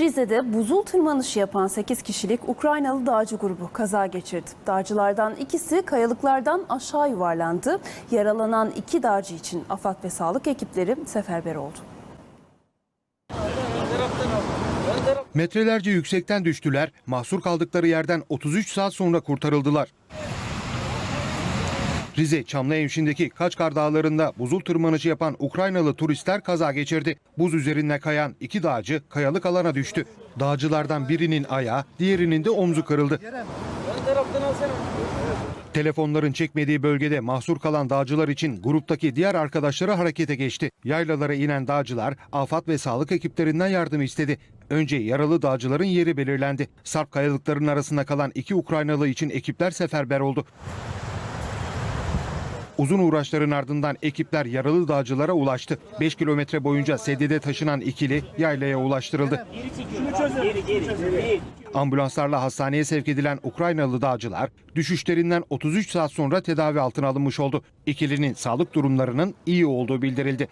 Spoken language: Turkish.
Rize'de buzul tırmanışı yapan 8 kişilik Ukraynalı dağcı grubu kaza geçirdi. Dağcılardan ikisi kayalıklardan aşağı yuvarlandı. Yaralanan iki dağcı için AFAD ve sağlık ekipleri seferber oldu. Metrelerce yüksekten düştüler, mahsur kaldıkları yerden 33 saat sonra kurtarıldılar. Rize Çamlıhemşin'deki Kaçkar Dağları'nda buzul tırmanışı yapan Ukraynalı turistler kaza geçirdi. Buz üzerinde kayan iki dağcı kayalık alana düştü. Dağcılardan birinin ayağı, diğerinin de omzu kırıldı. Telefonların çekmediği bölgede mahsur kalan dağcılar için gruptaki diğer arkadaşları harekete geçti. Yaylalara inen dağcılar AFAD ve sağlık ekiplerinden yardım istedi. Önce yaralı dağcıların yeri belirlendi. Sarp kayalıkların arasında kalan iki Ukraynalı için ekipler seferber oldu. Uzun uğraşların ardından ekipler yaralı dağcılara ulaştı. 5 kilometre boyunca sedyede taşınan ikili yaylaya ulaştırıldı. Ambulanslarla hastaneye sevk edilen Ukraynalı dağcılar düşüşlerinden 33 saat sonra tedavi altına alınmış oldu. İkilinin sağlık durumlarının iyi olduğu bildirildi.